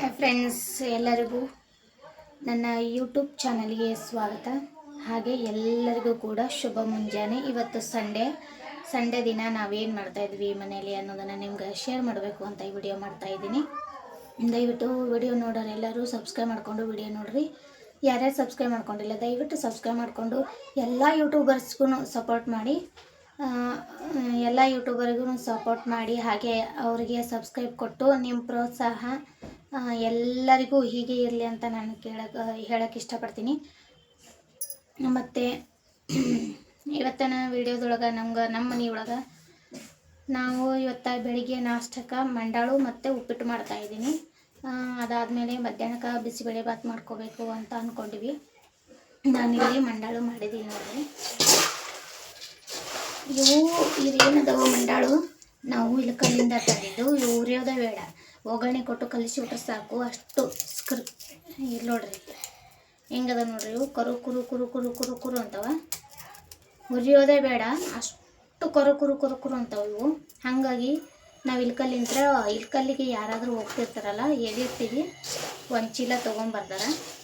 Friends ಎಲ್ಲರಿಗೂ ನನ್ನ YouTube ಚಾನಲ್ಗೆ ಸ್ವಾಗತ. ಹಾಗೆ ಎಲ್ಲರಿಗೂ ಕೂಡ ಶುಭ ಮುಂಜಾನೆ. ಇವತ್ತು ಸಂಡೇ ಸಂಡೇ ದಿನ ನಾವೇನು ಮಾಡ್ತಾ ಇದ್ವಿ ಮನೇಲಿ ಅನ್ನೋದನ್ನು ನಿಮ್ಗೆ ಶೇರ್ ಮಾಡಬೇಕು ಅಂತ ಈ ವಿಡಿಯೋ ಮಾಡ್ತಾ ಇದ್ದೀನಿ. ದಯವಿಟ್ಟು ವಿಡಿಯೋ ನೋಡೋರು ಎಲ್ಲರೂ ಸಬ್ಸ್ಕ್ರೈಬ್ ಮಾಡಿಕೊಂಡು ವಿಡಿಯೋ ನೋಡ್ರಿ. ಯಾರ್ಯಾರು ಸಬ್ಸ್ಕ್ರೈಬ್ ಮಾಡ್ಕೊಂಡಿಲ್ಲ, ದಯವಿಟ್ಟು ಸಬ್ಸ್ಕ್ರೈಬ್ ಮಾಡಿಕೊಂಡು ಎಲ್ಲ ಯೂಟ್ಯೂಬರ್ಸ್ಗೂ ಸಪೋರ್ಟ್ ಮಾಡಿ. ಎಲ್ಲ ಯೂಟ್ಯೂಬರ್ಗೂ ಸಪೋರ್ಟ್ ಮಾಡಿ, ಹಾಗೆ ಅವರಿಗೆ ಸಬ್ಸ್ಕ್ರೈಬ್ ಕೊಟ್ಟು ನಿಮ್ಮ ಪ್ರೋತ್ಸಾಹ ಎಲ್ಲರಿಗೂ ಹೀಗೆ ಇರಲಿ ಅಂತ ನಾನು ಕೇಳಕ್ಕೆ ಹೇಳಕ್ಕೆ ಇಷ್ಟಪಡ್ತೀನಿ. ಮತ್ತು, ಇವತ್ತಿನ ವಿಡಿಯೋದೊಳಗೆ ನಮ್ಗೆ, ನಮ್ಮ ಮನೆಯೊಳಗೆ ನಾವು ಇವತ್ತು ಬೆಳಿಗ್ಗೆ ನಾಷ್ಟಕ್ಕೆ ಮಂಡಾಳು ಮತ್ತು ಉಪ್ಪಿಟ್ಟು ಮಾಡ್ತಾ ಇದ್ದೀನಿ. ಅದಾದಮೇಲೆ ಮಧ್ಯಾಹ್ನಕ್ಕೆ ಬಿಸಿಬೇಳೆ ಬಾತ್ ಮಾಡ್ಕೋಬೇಕು ಅಂತ ಅಂದ್ಕೊಂಡಿವಿ ನಾನಿಲ್ಲಿ ಮಂಡಾಳು ಮಾಡಿದ್ದೀನಿ ನೋಡಿರಿ. ಇವು ಇದೇನದವು ಮಂಡಾಳು? ನಾವು ಇಲ್ಲಿ ಕಲ್ಲಿಂದ ತಂದಿದ್ದು. ಇವು ಉರಿಯೋದ ಬೇಡ. ಒಗ್ಗರಣೆ ಕೊಟ್ಟು ಕಲಿಸಿಬಿಟ್ರೆ ಸಾಕು. ಅಷ್ಟು ಸ್ಕ್ರ. ಇಲ್ಲಿ ನೋಡ್ರಿ ಹೆಂಗದ ನೋಡ್ರಿ ಇವು? ಕರು, ಕುರು ಕುರು ಕುರು ಕುರು ಕುರು ಅಂತವ. ಹುರಿಯೋದೇ ಬೇಡ. ಅಷ್ಟು ಕರು, ಕುರು ಕುರು ಕುರು ಅಂತವ ಇವು. ಹಾಗಾಗಿ ನಾವು ಇಲ್ಕಲ್ಲಿಂತ್ರ ಇಲ್ಕಲ್ಲಿಗೆ ಯಾರಾದರೂ ಹೋಗ್ತಿರ್ತಾರಲ್ಲ ಎಳಿರ್ತೀವಿ ಒಂದು ಚೀಲ ತೊಗೊಂಬರ್ತಾರೆ.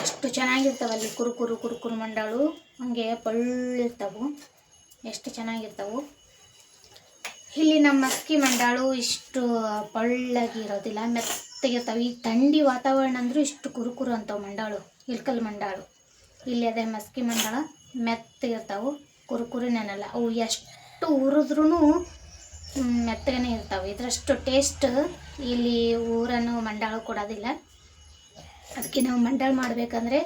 ಅಷ್ಟು ಚೆನ್ನಾಗಿರ್ತಾವಲ್ಲಿ. ಕುರು ಕುರು ಕುರು ಕುರು ಮಂಡಾಳು. ಹಂಗೆ ಪಳ್ಳಿರ್ತಾವು. ಎಷ್ಟು ಚೆನ್ನಾಗಿರ್ತಾವು. ಇಲ್ಲಿ ನಮ್ಮ ಮಸ್ಕಿ ಮಂಡಾಳು ಇಷ್ಟು ಪಳ್ಳಾಗಿ ಇರೋದಿಲ್ಲ ಮೆತ್ತಗಿರ್ತಾವೆ ಈ ಥಂಡಿ ವಾತಾವರಣ ಅಂದರೂ ಇಷ್ಟು ಕುರುಕುರು ಅಂತವು ಮಂಡಾಳು, ಇಲ್ಕಲ್ ಮಂಡಾಳು. ಇಲ್ಲಿ ಅದೇ ಮಸ್ಕಿ ಮಂಡಾಳ ಮೆತ್ತಗಿರ್ತಾವೆ ಕುರುಕುರಿನೇನಲ್ಲ ಅವು ಎಷ್ಟು ಉರಿದ್ರೂ ಮೆತ್ತಗೇ ಇರ್ತಾವೆ. ಇದರಷ್ಟು ಟೇಸ್ಟ್ ಇಲ್ಲಿ ಊರನ್ನು ಮಂಡಾಳು ಕೊಡೋದಿಲ್ಲ. ಅದಕ್ಕೆ ನಾವು ಮಂಡಾಳು ಮಾಡಬೇಕಂದ್ರೆ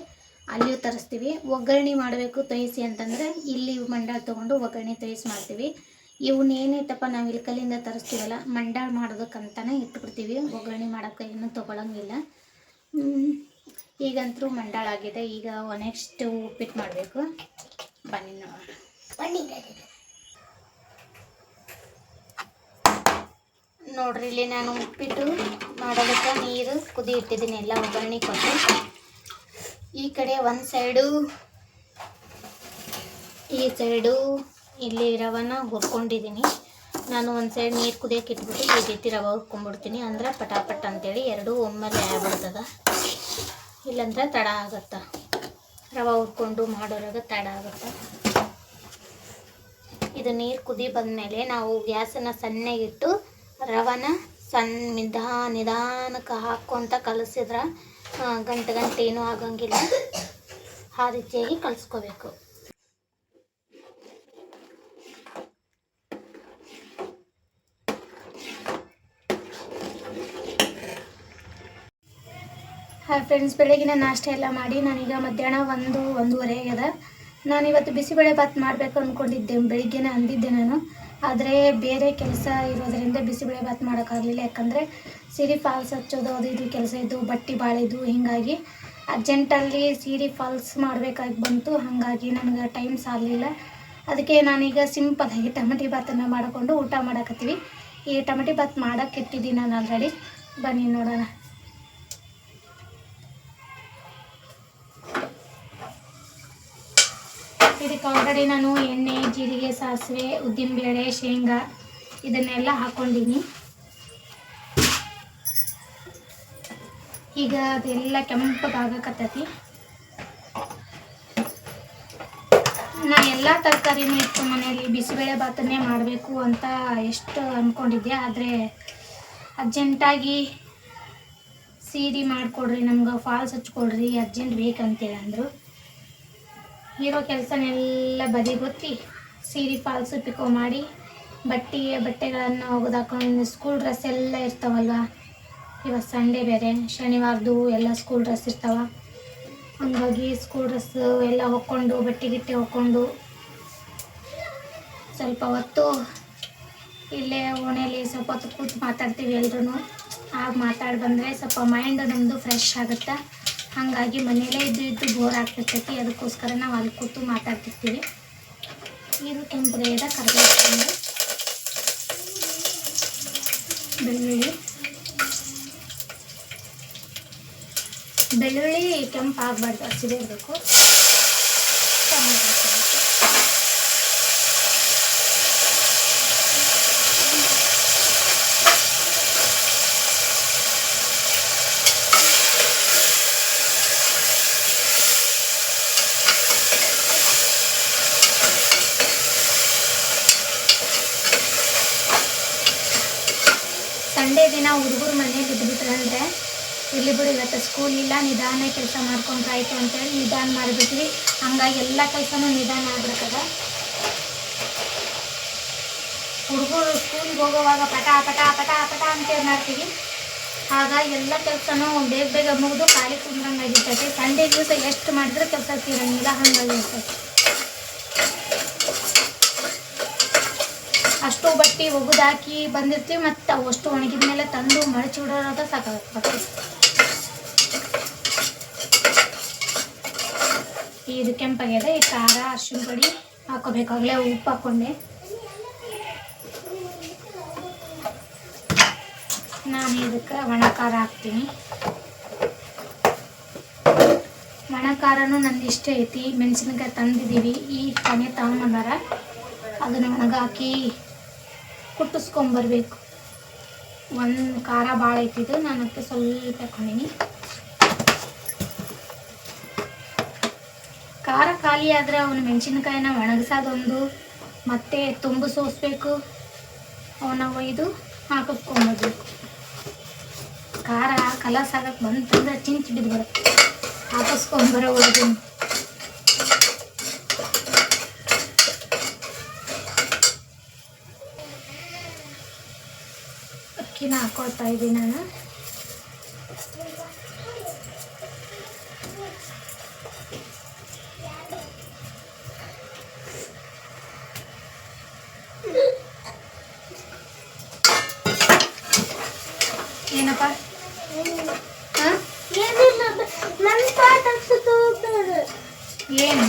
ಅಲ್ಲಿಯೂ ತರಿಸ್ತೀವಿ. ಒಗ್ಗರಣೆ ಮಾಡಬೇಕು ತೊಯಿಸಿ ಅಂತಂದರೆ ಇಲ್ಲಿ ಮಂಡಾಳ ತೊಗೊಂಡು ಒಗ್ಗರಣೆ ತೊಯಿಸಿ ಮಾಡ್ತೀವಿ. ಏನೈತಪ್ಪ ನಾವು ಇಲ್ಲಿ ಕಲ್ಲಿಂದ ತರಿಸ್ತೀವಲ್ಲ, ಮಂಡಾಳ ಮಾಡೋದಕ್ಕಂತಾನೆ ಇಟ್ಬಿಡ್ತೀವಿ. ಒಗ್ಗರಣೆ ಮಾಡೋಕ್ಕೆ ಏನೂ ತೊಗೊಳಂಗಿಲ್ಲ. ಈಗಂತರೂ ಈಗಂತೂ ಮಂಡಾಳ ಆಗಿದೆ. ಈಗ ನೆಕ್ಸ್ಟ್ ಉಪ್ಪಿಟ್ಟು ಮಾಡಬೇಕು. ಬನ್ನಿ ನೋಡೋಣ. ನೋಡ್ರಿ, ಇಲ್ಲಿ ನಾನು ಉಪ್ಪಿಟ್ಟು ಮಾಡೋದಕ್ಕೆ ನೀರು ಕುದಿ ಇಟ್ಟಿದ್ದೀನಿ. ಎಲ್ಲ ಒಗ್ಗರಣೆ ಕೊಟ್ಟು. ಈ ಕಡೆ ಒಂದು ಸೈಡು, ಈ ಸೈಡು ಇಲ್ಲಿ ರವನ ಹುರ್ಕೊಂಡಿದ್ದೀನಿ. ನಾನು ಒಂದು ಸೈಡ್ ನೀರು ಕುದಿಯೋಕೆ ಇಟ್ಬಿಟ್ಟು ಈ ರೀತಿ ರವೆ ಹುರ್ಕೊಂಡ್ಬಿಡ್ತೀನಿ. ಅಂದ್ರೆ ಪಟಾಪಟ್ ಅಂತೇಳಿ ಎರಡೂ ಒಮ್ಮೆಲೆ ಆಗ್ಬಿಡ್ತದ. ಇಲ್ಲಂದ್ರೆ ತಡ ಆಗತ್ತೆ? ರವೆ ಹುರ್ಕೊಂಡು ಮಾಡೋರಾಗ ತಡ ಆಗುತ್ತೆ? ಇದು ನೀರು ಕುದಿ ಬಂದಮೇಲೆ ನಾವು ಗ್ಯಾಸನ್ನು ಸಣ್ಣಗಿಟ್ಟು ರವನ ಸಣ್ಣ ನಿಧಾನ ನಿಧಾನಕ್ಕೆ ಕಲಸಿದ್ರೆ ಗಂಟೆ ಗಂಟೆ ಏನೂ ಆಗಂಗಿಲ್ಲ. ಆ ರೀತಿಯಾಗಿ ಕಲಿಸ್ಕೋಬೇಕು. ಹಾಯ್ ಫ್ರೆಂಡ್ಸ್ ಬೆಳಗಿನ ನಾಷ್ಟ ಎಲ್ಲ ಮಾಡಿ ನಾನೀಗ ಮಧ್ಯಾಹ್ನ ಒಂದು, ಒಂದೂವರೆ ಆಗ್ಯದ. ನಾನಿವತ್ತು ಬಿಸಿಬೇಳೆ ಭಾತ್ ಮಾಡಬೇಕು ಅಂದ್ಕೊಂಡಿದ್ದೆ ಬೆಳಿಗ್ಗೆನೇ ಅಂದಿದ್ದೆ ನಾನು. ಆದರೆ ಬೇರೆ ಕೆಲಸ ಇರೋದರಿಂದ ಬಿಸಿಬೇಳೆ ಭಾತ್ ಮಾಡೋಕ್ಕಾಗಲಿಲ್ಲ. ಯಾಕಂದರೆ ಸೀರೆ ಫಾಲ್ಸ್ ಹಚ್ಚೋದು, ಅದು ಇದು ಕೆಲಸ ಇದ್ದು, ಬಟ್ಟೆ ಬಾಳಿದ್ದು, ಹೀಗಾಗಿ ಅರ್ಜೆಂಟಲ್ಲಿ ಸೀರೆ ಫಾಲ್ಸ್ ಮಾಡಬೇಕಾಗಿ ಬಂತು. ಹಾಗಾಗಿ ನನಗೆ ಟೈಮ್ ಸಾಲಲಿಲ್ಲ ಅದಕ್ಕೆ ನಾನೀಗ ಸಿಂಪಲಾಗಿ ಟಮಟಿ ಭಾತನ್ನು ಮಾಡಿಕೊಂಡು ಊಟ ಮಾಡಕತ್ತೀವಿ. ಈ ಟಮಟಿ ಭಾತ್ ಮಾಡೋಕ್ಕೆ ಇಟ್ಟಿದ್ದೀನಿ ನಾನು ಆಲ್ರೆಡಿ ಬನ್ನಿ ನೋಡೋಣ. ಇದಕ್ಕೆ ಆಲ್ರೆಡಿ ನಾನು, ಎಣ್ಣೆ, ಜೀರಿಗೆ, ಸಾಸಿವೆ, ಉದ್ದಿನಬೇಳೆ, ಶೇಂಗಾ ಇದನ್ನೆಲ್ಲ ಹಾಕ್ಕೊಂಡಿನಿ ಈಗ ಅದೆಲ್ಲ ಕೆಂಪಗಾಗಕತ್ತೈತಿ ನಾ ಎಲ್ಲ ತರಕಾರಿನೂ ಇತ್ತು ಮನೆಯಲ್ಲಿ ಬಿಸಿಬೇಳೆ ಭಾತನ್ನೇ ಮಾಡಬೇಕು ಅಂತ ಎಷ್ಟು ಅಂದ್ಕೊಂಡಿದ್ದೆ ಆದರೆ ಅರ್ಜೆಂಟಾಗಿ ಸೀರಿ ಮಾಡಿಕೊಡ್ರಿ, ನಮ್ಗೆ ಫಾಲ್ಸ್ ಹಚ್ಕೊಡ್ರಿ ಅರ್ಜೆಂಟ್ ಬೇಕಂತೇಳಿ ಅಂದರು. ಇರೋ ಕೆಲಸನೆಲ್ಲ ಬದಿಗೊತ್ತಿ ಸೀರೆ ಫಾಲ್ಸು ಪಿಕೋ ಮಾಡಿ ಬಟ್ಟೆ ಬಟ್ಟೆಗಳನ್ನು ಒಗೆದಾಕೊಂಡು ಸ್ಕೂಲ್ ಡ್ರೆಸ್ ಎಲ್ಲ ಇರ್ತಾವಲ್ವ? ಇವತ್ತು ಸಂಡೇ ಬೇರೆ ಶನಿವಾರದ್ದು ಎಲ್ಲ ಸ್ಕೂಲ್ ಡ್ರೆಸ್ ಇರ್ತಾವ. ಹಂಗಾಗಿ ಸ್ಕೂಲ್ ಡ್ರೆಸ್ ಎಲ್ಲ ಹೊಕ್ಕೊಂಡು ಬಟ್ಟೆ ಗಿಟ್ಟೆ ಹೊಕ್ಕೊಂಡು ಸ್ವಲ್ಪ ಹೊತ್ತು ಇಲ್ಲೇ ಓಣೆಯಲ್ಲಿ ಸ್ವಲ್ಪ ಹೊತ್ತು ಕೂತು ಮಾತಾಡ್ತೀವಿ ಎಲ್ಲರೂ ಆಗ ಮಾತಾಡಿ ಬಂದರೆ ಸ್ವಲ್ಪ ಮೈಂಡ್ ನಮ್ಮದು ಫ್ರೆಶ್ ಆಗುತ್ತೆ. ಹಾಗಾಗಿ ಮನೆಯಲ್ಲೇ ಇದ್ದು ಇದ್ದು ಬೋರ್ ಆಗ್ತಿರ್ತೈತಿ ಅದಕ್ಕೋಸ್ಕರ ನಾವು ಅಲ್ಲಿ ಕೂತು ಮಾತಾಡ್ತಿರ್ತೀವಿ. ಇದು ಕೆಂಪುಗೆದ ಕರ್ಬೇಕು ಬೆಳ್ಳುಳ್ಳಿ. ಬೆಳ್ಳುಳ್ಳಿ ಕೆಂಪು ಆಗಬಾರ್ದು ಹಸಿದೇ ಇರಬೇಕು ಟೊಮೆಟೊ ಹಾಕ್ಕೊಬೇಕು ನಾವು ಹುಡುಗರ ಮನೇಲಿ ಇದ್ಬಿಟ್ರೆ ಅಂದರೆ ಇಲ್ಲಿ ಇಲ್ಲ, ನಿಧಾನ ಕೆಲಸ ಮಾಡ್ಕೊಂಡ್ರೆ ಆಯಿತು ಅಂತೇಳಿ ನಿಧಾನ ಮಾಡಿಬಿಟ್ವಿ. ಹಂಗಾಗಿ ಎಲ್ಲ ಕೆಲಸನೂ ನಿಧಾನ ಆಗ್ಬಿಡ್ತದ ಹುಡುಗರು ಸ್ಕೂಲ್ಗೆ ಹೋಗೋವಾಗ ಪಟ ಪಟ ಪಟ ಪಟ ಅಂತೇಳಿ ಮಾಡ್ತೀವಿ? ಹಾಗಾಗಿ ಎಲ್ಲ ಕೆಲಸನೂ ಬೇಗ ಬೇಗ ಮುಗಿದು ಖಾಲಿ ಕುಂದ್ರಂಗಾಗಿರ್ತೈತಿ ಸಂಡೆ ದಿವಸ ಎಷ್ಟು ಮಾಡಿದ್ರೆ ಕೆಲಸ ತೀರಂಗಿಲ್ಲ, ಹಂಗಾಗಿ ಇರ್ತೈತಿ ಅಷ್ಟು ಬಟ್ಟೆ ಒಗುದಾಕಿ ಬಂದಿರ್ತೀವಿ ಮತ್ತು ಅವಷ್ಟು ಒಣಗಿದ ಮೇಲೆ ತಂದು ಮಡಚಿ ಬಿಡೋದ ಸಾಕಾಗುತ್ತೆ ಇದು ಕೆಂಪಾಗಿದೆ, ಈ ಖಾರ, ಅರ್ಶಿನ ಪುಡಿ ಹಾಕೋಬೇಕಾಗಲೇ ಉಪ್ಪು ಹಾಕ್ಕೊಂಡೆ ನಾನು ಇದಕ್ಕೆ ಒಣ ಖಾರ ಹಾಕ್ತೀನಿ. ಒಣ ಖಾರನೂ ನಂದು ಇಷ್ಟ ಐತಿ. ಮೆಣಸಿನ್ಕಾಯಿ ತಂದಿದ್ದೀವಿ. ಈ ತಾನೇ ತಗೊಂಬಂದಾರ. ಅದನ್ನು ಒಣಗಾಕಿ ಕುಟ್ಟಿಸ್ಕೊಂಬರ್ಬೇಕು. ಒಂದು ಖಾರ ಭಾಳ ಐತಿದ್ದು ನಾನು ಅದಕ್ಕೆ ಸ್ವಲ್ಪ ಹಾಕೊಂಡೀನಿ. ಖಾರ ಖಾಲಿ ಆದರೆ ಅವನು ಮೆಣಸಿನ್ಕಾಯಿನ ಒಣಗಿಸೋದೊಂದು ಮತ್ತೆ ತುಂಬು ಸೋಸ್ಬೇಕು. ಅವನ್ನ ಒಯ್ದು ಹಾಕಿಸ್ಕೊಂಬರ್ಬೇಕು ಖಾರ ಕಲರ್ಸ್ ಆಗಕ್ಕೆ ಬಂತಂದ್ರೆ ಚಿಂತ ಬಿದ್ದು ಬರುತ್ತೆ. ಹಾಕಿಸ್ಕೊಂಬರೋ ಅಕ್ಕಿನ ಹಾಕೊಳ್ತಾ ಇದ್ದೀನಿ ನಾನು. ಏನಪ್ಪ? ಏನು?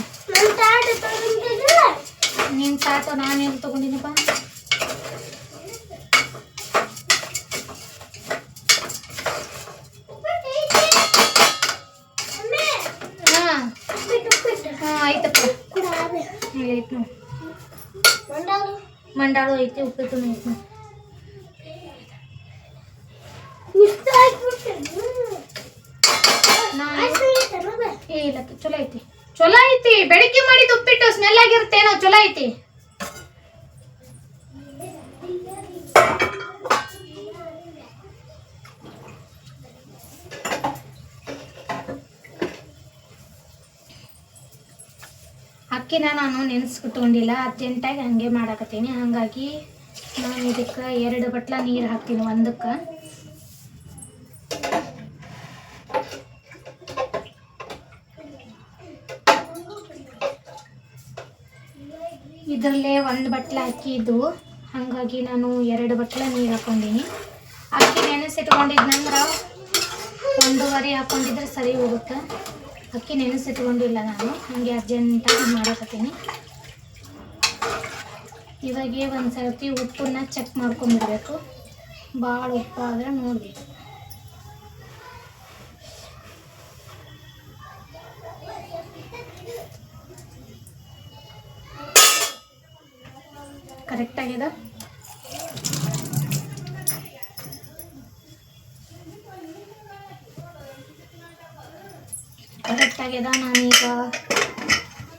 ನನ್ನ ತಾತ ನಾನು ಎಲ್ಲಿ ತೊಗೊಂಡಿನಪ್ಪ? ಮಂಡಾಳು ಐತಿ ಉಪ್ಪಿಟ್ಟು ಐತಿ ನೋಡಿ ನಾನು ಏ ಇಲ್ಲ ಚಲೋ ಐತಿ. ಚಲೋ ಐತಿ. ಬೆಳಿಗ್ಗೆ ಮಾಡಿದ ಉಪ್ಪಿಟ್ಟು ಸ್ಮೆಲ್ ಆಗಿರುತ್ತೇನೋ ಚಲೋ ಐತಿ. ಅಕ್ಕಿನ ನಾನು ನೆನೆಸ್ಬಿಟ್ಕೊಂಡಿಲ್ಲ ಅರ್ಜೆಂಟಾಗಿ ಹಂಗೆ ಮಾಡಾಕತ್ತೀನಿ. ಹಾಗಾಗಿ ನಾನು ಇದಕ್ಕೆ ಎರಡು ಬಟ್ಲ ನೀರು ಹಾಕ್ತೀನಿ ಒಂದಕ್ಕೆ. ಇದರಲ್ಲೇ ಒಂದು ಬಟ್ಲೆ ಅಕ್ಕಿ ಇದ್ದವು ಹಾಗಾಗಿ ನಾನು ಎರಡು ಬಟ್ಲೆ ನೀರು ಹಾಕ್ಕೊಂಡೀನಿ ಅಕ್ಕಿ ನೆನೆಸಿಟ್ಕೊಂಡಿದ್ನಂದ್ರೆ ಒಂದೂವರೆ ಹಾಕೊಂಡಿದ್ರೆ ಸರಿ ಹೋಗುತ್ತೆ. ಅಕ್ಕಿ ನೆನೆಸಿಟ್ಕೊಂಡಿಲ್ಲ ನಾನು. ಹಾಗೆ ಅರ್ಜೆಂಟಾಗಿ ಮಾಡಕತ್ತೀನಿ. ಇವಾಗೆ ಒಂದು ಸರ್ತಿ ಉಪ್ಪನ್ನ ಚೆಕ್ ಮಾಡ್ಕೊಂಡ್ಬಿಡ್ಬೇಕು. ಭಾಳ ಉಪ್ಪಾದ್ರೆ ನೋಡಬೇಕು. ಕರೆಕ್ಟ್ ಆಗ್ಯದ ಕರೆಕ್ಟ್ ಆಗ್ಯದ ನಾನೀಗ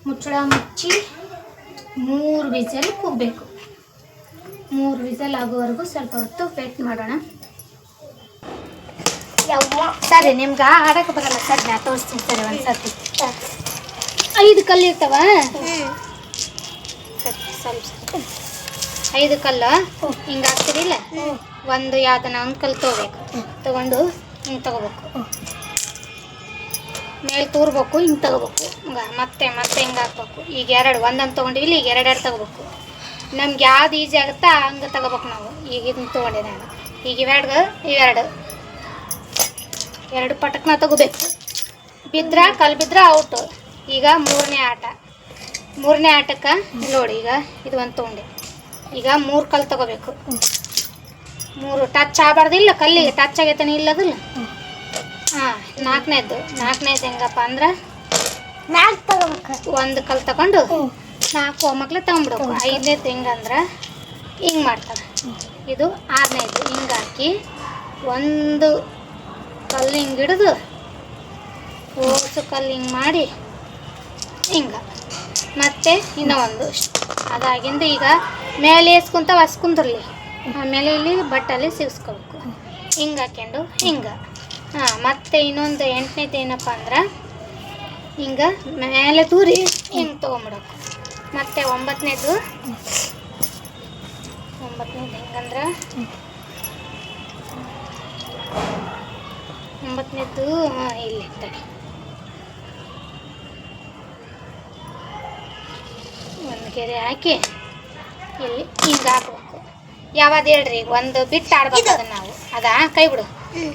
ಮುಚ್ಚಳ ಮುಚ್ಚಿ ಮೂರು ವಿಸಲ್ ಕೂಗಬೇಕು. ಮೂರು ವಿಸಲ್ ಆಗೋವರೆಗೂ ಸ್ವಲ್ಪ ಹೊತ್ತು ವೇಟ್ ಮಾಡೋಣ. ಸರಿ ನಿಮ್ಗೆ ಆಡಕ್ಕೆ ಬರಲ್ಲ. ಸರ್ ನಾ ತೋರಿಸ್ತೀನಿ ಸರಿ ಒಂದು ಸರ್ತಿ ಐದು ಕಲ್ಲು ಸರಿ ಸರಿ ಸ್ವಲ್ಪ. ಐದು ಕಲ್ಲು ಹಿಂಗೆ ಹಾಕ್ತಿರಿಲ್ಲ? ಒಂದು ಯಾವ್ದನ ಒಂದು ಕಲ್ಲು ತೊಗೋಬೇಕು. ತಗೊಂಡು ಹಿಂಗೆ ತಗೋಬೇಕು. ಮೇಲೆ ತೂರ್ಬೇಕು ಹಿಂಗೆ ತಗೋಬೇಕು. ಹಿಂಗೆ ಮತ್ತೆ ಮತ್ತೆ ಹಿಂಗೆ ಹಾಕ್ಬೇಕು. ಈಗ ಎರಡು ಒಂದೊಂದು ತೊಗೊಂಡಿವಿಲ್ಲ ಈಗ ಎರಡೆರಡು ತಗೋಬೇಕು. ನಮ್ಗೆ ಯಾವ್ದು ಈಜಿ ಆಗುತ್ತಾ ಹಂಗೆ ತಗೋಬೇಕು ನಾವು. ಈಗ ಇದನ್ನ ತೊಗೊಂಡೆ ನಾನು. ಈಗ ಇವೆರಡು ಇವೆರಡು ಎರಡು. ಪಟಕ್ನ ತಗೋಬೇಕು. ಬಿದ್ರ ಕಲ್ಲು ಬಿದ್ರ ಔಟು. ಈಗ ಮೂರನೇ ಆಟ. ಮೂರನೇ ಆಟಕ್ಕೆ ನೋಡಿ ಈಗ ಇದು ಒಂದು ತೊಗೊಂಡೆ. ಈಗ ಮೂರು ಕಲ್ಲು ತಗೋಬೇಕು. ಮೂರು ಟಚ್ ಆಗಬಾರ್ದಿಲ್ಲ ಕಲ್ಲಿಗೆ ಟಚ್ ಆಗೈತಾನೆ ಇಲ್ಲದಿಲ್ಲ ಹಾಂ ನಾಲ್ಕನೇದು ನಾಲ್ಕನೇದು ಹೆಂಗಪ್ಪ ಅಂದ್ರೆ ನಾಲ್ಕು ತಗೋಬೇಕು. ಒಂದು ಕಲ್ಲು ತಗೊಂಡು ನಾಲ್ಕು ಮಕ್ಳು ತಗೊಂಡ್ಬಿಡ್ಬೇಕು ಐದನೇದು ಹೆಂಗಂದ್ರೆ ಹಿಂಗೆ ಮಾಡ್ತಾರೆ. ಇದು ಆರನೇದು ಹಿಂಗೆ ಹಾಕಿ ಒಂದು ಕಲ್ಲು ಹಿಂಗೆ ಹಿಡಿದು ಓಸು ಕಲ್ಲು ಹಿಂಗೆ ಮಾಡಿ ಹಿಂಗೆ. ಮತ್ತೆ ಇನ್ನೂ ಒಂದು ಅದಾಗಿಂದ ಈಗ ಮೇಲೆ ಏಸ್ಕೊಂತ ಹೊಸ್ಕುಂದ್ರಲಿ ಆಮೇಲೆ ಇಲ್ಲಿ ಬಟ್ಟಲ್ಲಿ ಸಿಗಿಸ್ಕೋಬೇಕು. ಹಿಂಗೆ ಹಾಕ್ಯಂಡು, ಹಿಂಗೆ. ಹಾಂ, ಮತ್ತೆ ಇನ್ನೊಂದು ಎಂಟನೇದು ಏನಪ್ಪ ಅಂದ್ರೆ, ಹಿಂಗೆ ಮೇಲೆ ತೂರಿ ಹಿಂಗೆ ತೊಗೊಂಬಿಡೋಕು ಮತ್ತೆ ಒಂಬತ್ತನೇದು ಒಂಬತ್ತನೇದು ಹೆಂಗಂದ್ರೆ ಒಂಬತ್ತನೇದು ಹಾಂ, ಇಲ್ಲಿ ತಡಿ ಕೆರೆ ಹಾಕಿ. ಇಲ್ಲಿ ಹಿಂಗೆ ಹಾಕ್ಬೇಕು. ಯಾವ್ದು ಹೇಳ್ರಿ ಈಗ ಒಂದು ಬಿಟ್ಟು ಆಡ್ಬೇಕು ಅದನ್ನ ನಾವು. ಅದಾ? ಕೈ ಬಿಡು.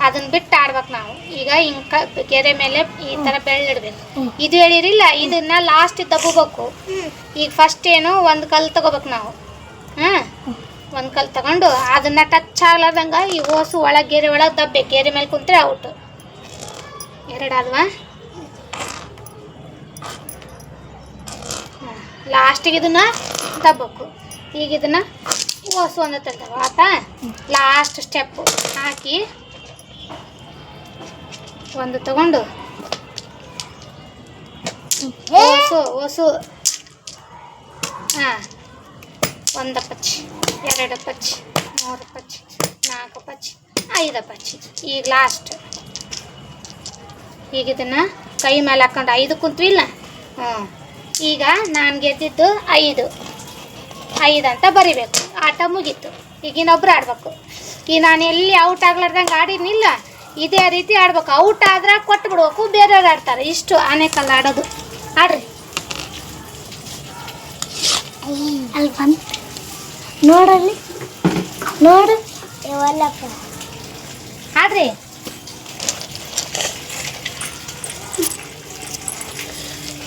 ಅದನ್ನ ಬಿಟ್ಟು ಆಡ್ಬೇಕು ನಾವು. ಈಗ ಹಿಂಗೆ ಕ ಕೆರೆ ಮೇಲೆ ಈ ಥರ ಬೆಳ್ಳಿಡ್ಬೇಕು ಇದು ಹೇಳಿರಿಲ್ಲ ಇದನ್ನ ಲಾಸ್ಟ್ ದಬ್ಬಬೇಕು. ಈಗ ಫಸ್ಟ್ ಏನು ಒಂದು ಕಲ್ಲು ತಗೋಬೇಕು ನಾವು. ಹಾಂ? ಒಂದು ಕಲ್ಲು ತಗೊಂಡು ಅದನ್ನ ಟಚ್ ಆಗ್ಲಾರ್ದಂಗೆ ಈ ಓಸು ಒಳಗೆ ಗೆರೆ ಒಳಗೆ ದಬ್ಬೆ. ಗೆರೆ ಮೇಲೆ ಕುಂತ್ರೆ ಔಟ್ ಎರಡಾದ್ವಾ ಲಾಸ್ಟಿಗೆ ಇದನ್ನ ದಬ್ಬಬೇಕು ಈಗ ಇದನ್ನ ಓಸು ಒಂದು ತರ್ತವೆ ಆತಾ? ಲಾಸ್ಟ್ ಸ್ಟೆಪ್ಪು ಹಾಕಿ ಒಂದು ತಗೊಂಡು. ಓಸು ಓಸು ಹಾಂ. ಒಂದು ಪಚ್ಚಿ ಎರಡು ಪಚ್ಚಿ ಮೂರು ಪಚ್ಚಿ ನಾಲ್ಕು ಪಚ್ಚಿ ಐದು ಪಚ್ಚಿ ಈಗ ಲಾಸ್ಟ್ ಈಗ ಇದನ್ನ ಕೈ ಮೇಲೆ ಹಾಕೊಂಡು ಐದು ಕುಂತ್ವಿಲ್ಲ ಹ್ಞೂ ಈಗ ನಾನು ಗೆದ್ದಿದ್ದು ಐದು. ಐದು ಅಂತ ಬರಿಬೇಕು. ಆಟ ಮುಗೀತು. ಈಗ ಇನ್ನೊಬ್ರು ಆಡ್ಬೇಕು. ಈಗ ನಾನು ಎಲ್ಲಿ ಔಟ್ ಆಗ್ಲಾರ್ದಂಗೆ ಆಡಿನಿಲ್ಲ ಇದೇ ರೀತಿ ಆಡ್ಬೇಕು. ಔಟ್ ಆದ್ರೆ ಕೊಟ್ಟು ಬಿಡ್ಬೇಕು ಬೇರೆಯವ್ರು ಆಡ್ತಾರೆ. ಇಷ್ಟು ಆನೆಕಲ್ಲು ಆಡೋದು. ಆಡ್ರಿ. ಅಲ್ಲಿ ಬಂದು. ನೋಡಲ್ಲಿ. ನೋಡು. ಆಡ್ರಿ.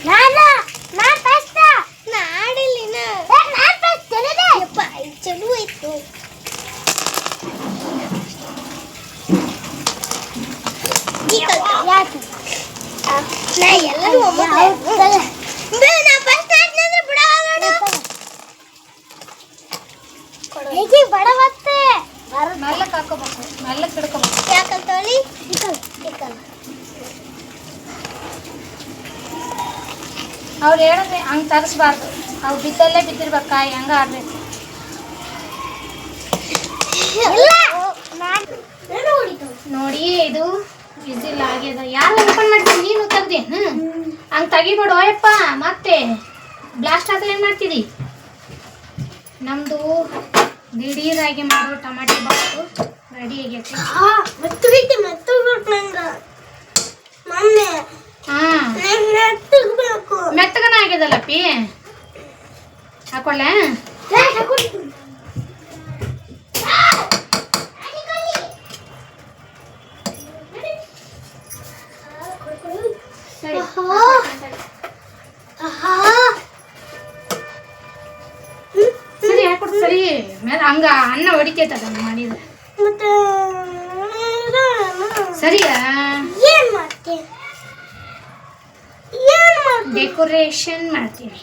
ನಾನ ನಾ ಫಸ್ಟ್ ನಾ ಆಡಿಲ್ಲ ನಾ ಫಸ್ಟ್ ಚಲೋ ಯಪ್ಪ ಇದು ಚಲೋ ಇತ್ತು ನಾ ಎಲ್ಲರೂ ನಾ ಫಸ್ಟ್ ಆಡ್ನಂದ್ರೆ ಬಿಡ ಹೇಗೆ ಬಡ ಮತ್ತೆ ಮೆಲ್ಲಕ್ಕೆ ಹಾಕೋಬೇಕು ಮೆಲ್ಲಕ್ಕೆ ಹಿಡ್ಕೋಬೇಕು ಯಾಕಂತೇಳಿ ಇಕಲ್ ಇಕಲ್ ಅವ್ರು ಹೇಳಿದ್ರೆ ಹಂಗೆ ತರಿಸ್ಬಾರ್ದು ಅವು ಬಿದ್ದಲ್ಲೇ ಬಿದ್ದಿರ್ಬೇಕು ಕಾಯಿ ಹಂಗೆ ಆಡ್ಬೇಕು ಇಲ್ಲ ನಾನು ನಾನು ಹೊಡಿತು ನೋಡಿ ಇದು ವಿಸಿಲ್ ಆಗ್ಯದ. ಯಾರು ಓಪನ್ ಮಾಡ್ತೀನಿ ನೀನು ತೆಗ್ದೇನು ಹಂಗೆ ತೆಗಿಬೇಡು ಅಯ್ಯಪ್ಪ ಮತ್ತೆ ಬ್ಲಾಸ್ಟ್ ಆದ್ರೆ ಏನು ಮಾಡ್ತಿದಿ? ನಮ್ಮದು ದಿಢೀರಾಗಿ ಮಾಡೋ ಟಮಾಟೆ ಬಾತು ರೆಡಿ ಆಗೈತಿ. ಆ ಮತ್ತೆ ಮೊನ್ನೆ ನಂಗೆ ಮೆತ್ತಗಬೇಕು. ಮೆತ್ತಗನ ಆಗ್ಯದಲ್ಲ ಪಿ ಹಾಕೊಳ್ಳ ಹಾಕೊಡು ಸರಿ ಮೇಲೆ ಹಂಗ ಅನ್ನ ಹೊಡಿತೈತೆ ಅದನ್ನ ಮಾಡಿದ್ರೆ ಮತ್ತೆ ಸರಿಯಾ ಏನ್ ಮಾಡ್ತೆ ಏನ್ ಮಾಡ್ತೆ ಡೆಕೋರೇಷನ್ ಮಾಡ್ತೀನಿ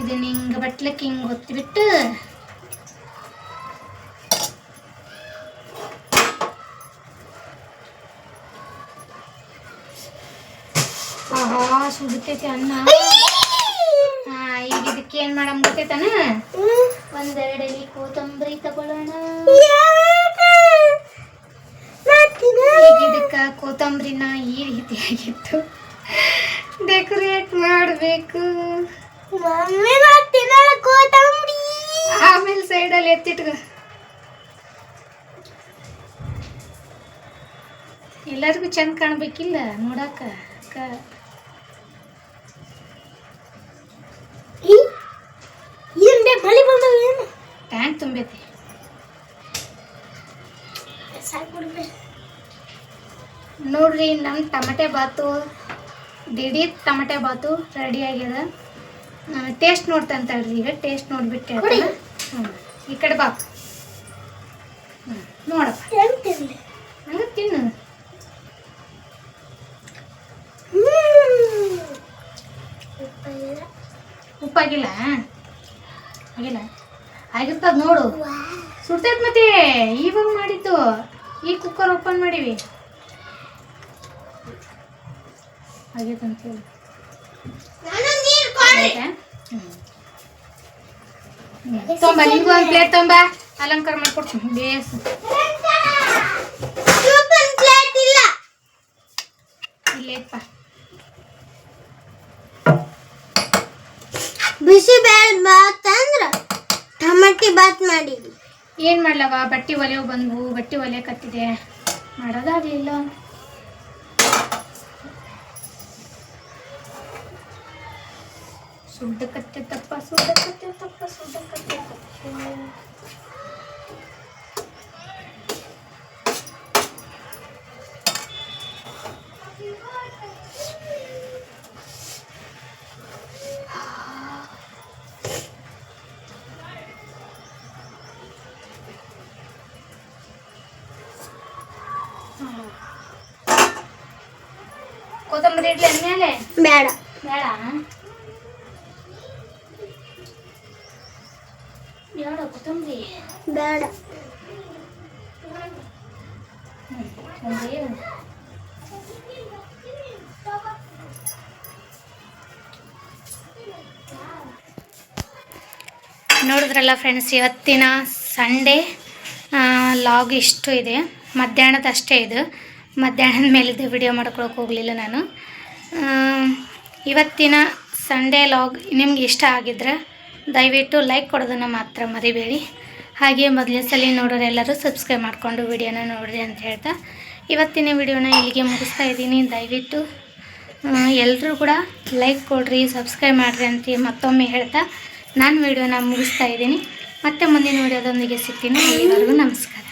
ಇದನ್ನ ಹಿಂಗ ಬಟ್ಲಕ್ಕೆ ಹಿಂಗೆ ಹೊತ್ತಿಬಿಟ್ಟು ಆಹಾ, ಸುಡ್ತೈತಿ ಅನ್ನ. ಈಗ ಇದಕ್ಕೆ ಏನ್ ಮಾಡಮ್ ಗೊತ್ತೈತಾನ? ಒಂದೆರಡು ಎಲೆ ಕೊತ್ತಂಬರಿ ತಗೊಳ್ಳೋಣ. ಈಗ ಇದಕ್ಕ ಕೊತ್ತಂಬರಿನ ಈ ರೀತಿಯಾಗಿತ್ತು ಡೆಕೋರೇಟ್ ಮಾಡಬೇಕು. ಮಮ್ಮಿ ಕೋತಂಬರಿ ಆಮೇಲೆ ಸೈಡಲ್ಲಿ ಎತ್ತಿಟ್ಕ. ಎಲ್ಲರಿಗೂ ಚಂದ ಕಾಣಬೇಕಿಲ್ಲ ನೋಡಾಕ ಅಕ್ಕ. ಟ್ಯಾಂಕ್ ತುಂಬೈತಿ. ನೋಡ್ರಿ ನಮ್ಮ ಟಮಟೆ ಬಾತು ದಿಢೀರ್ ಟಮಟೆ ಬಾತು ರೆಡಿ ಆಗ್ಯದ. ಟೇಸ್ಟ್ ನೋಡ್ತಂತ ಅಂತ ಹೇಳ್ರಿ ಈಗ ಟೇಸ್ಟ್ ನೋಡ್ಬಿಟ್ಟು. ಹ್ಞೂ ಈ ಕಡೆ ಬಾ. ಹ್ಞೂ ನೋಡಪ್ಪ. ಹೆಂಗ್ ತಿನ್ನು. ಉಪ್ಪಾಗಿಲ್ಲ. ಆಗಿಲ್ಲ? ಆಗಿರ್ತದ ನೋಡು. ಸುಡ್ತೈತ್ ಮತ್ತೆ. ಇವಾಗ ಮಾಡಿದ್ದು. ಈ ಕುಕ್ಕರ್ ಓಪನ್ ಮಾಡೀವಿ. ಆಗೈತೆ ಅಂತ ಹೇಳಿ. ನಾನು ಹ್ಮ್. ತೊಂಬ ನಿಂಗೂ ಒಂದು ಪ್ಲೇಟ್ ತೊಂಬ. ಅಲಂಕಾರ ಮಾಡ್ಕೊಡ್ತೀನಿ. ಬೇಸ್. ಇಲ್ಲೇಪ್ಪ. ಬಿಸಿ ಬೇಳೆ ಬಾತ್ ಅಂದ್ರ ಟಮಟಿ ಬಾತ್ ಮಾಡಿದ್ವಿ. ಏನು ಮಾಡ್ಲವ? ಬಟ್ಟೆ ಒಲೆವು ಬಂದ್ವು. ಬಟ್ಟೆ ಒಲೆ ಕತ್ತಿದೆ. ಮಾಡೋದಾಗಲಿಲ್ಲ. ಸುಡ್ಡ ಕತ್ತೆ ತಪ್ಪ ಸುಡ್ಡ ಕತ್ತೆ ತಪ್ಪ ಸುಡ್ಡ ಕತ್ತೆ ತಪ್ಪ ಕೊತ್ತಂಬರಿ ಇಡ್ಲಿ ಅಂದ್ಮೇಲೆ ಬೇಡ ಬೇಡ ಬೇಡ ಬೇಡ. ನೋಡಿದ್ರಲ್ಲ ಫ್ರೆಂಡ್ಸ್ ಇವತ್ತಿನ ಸಂಡೇ ಲಾಗ್ ಇಷ್ಟು ಇದೆ. ಮಧ್ಯಾಹ್ನದ ಅಷ್ಟೇ ಇದು. ಮಧ್ಯಾಹ್ನದ ಮೇಲಿದ್ದು ವಿಡಿಯೋ ಮಾಡ್ಕೊಳಕ್ಕೆ ಹೋಗಲಿಲ್ಲ ನಾನು. ಇವತ್ತಿನ ಸಂಡೇ ಲಾಗ್ ನಿಮ್ಗೆ ಇಷ್ಟ ಆಗಿದ್ರೆ ದಯವಿಟ್ಟು ಲೈಕ್ ಕೊಡೋದನ್ನು ಮಾತ್ರ ಮರಿಬೇಡಿ. ಹಾಗೆ ಮೊದಲನೇ ಸಲ ನೋಡೋರೆಲ್ಲರೂ ಸಬ್ಸ್ಕ್ರೈಬ್ ಮಾಡಿಕೊಂಡು ವಿಡಿಯೋನ ನೋಡಿರಿ ಅಂತ ಹೇಳ್ತಾ ಇವತ್ತಿನ ವಿಡಿಯೋನ ಇಲ್ಲಿಗೆ ಮುಗಿಸ್ತಾ ಇದ್ದೀನಿ. ದಯವಿಟ್ಟು ಎಲ್ಲರೂ ಕೂಡ ಲೈಕ್ ಕೊಡ್ರಿ ಸಬ್ಸ್ಕ್ರೈಬ್ ಮಾಡಿರಿ ಅಂತ ಮತ್ತೊಮ್ಮೆ ಹೇಳ್ತಾ ನಾನು ವಿಡಿಯೋನ ಮುಗಿಸ್ತಾ ಇದ್ದೀನಿ. ಮತ್ತೆ ಮುಂದಿನ ವಿಡಿಯೋದೊಂದಿಗೆ ಸಿಗ್ತೀನಿ. ಅಲ್ಲಿವರೆಗೂ ನಮಸ್ಕಾರ.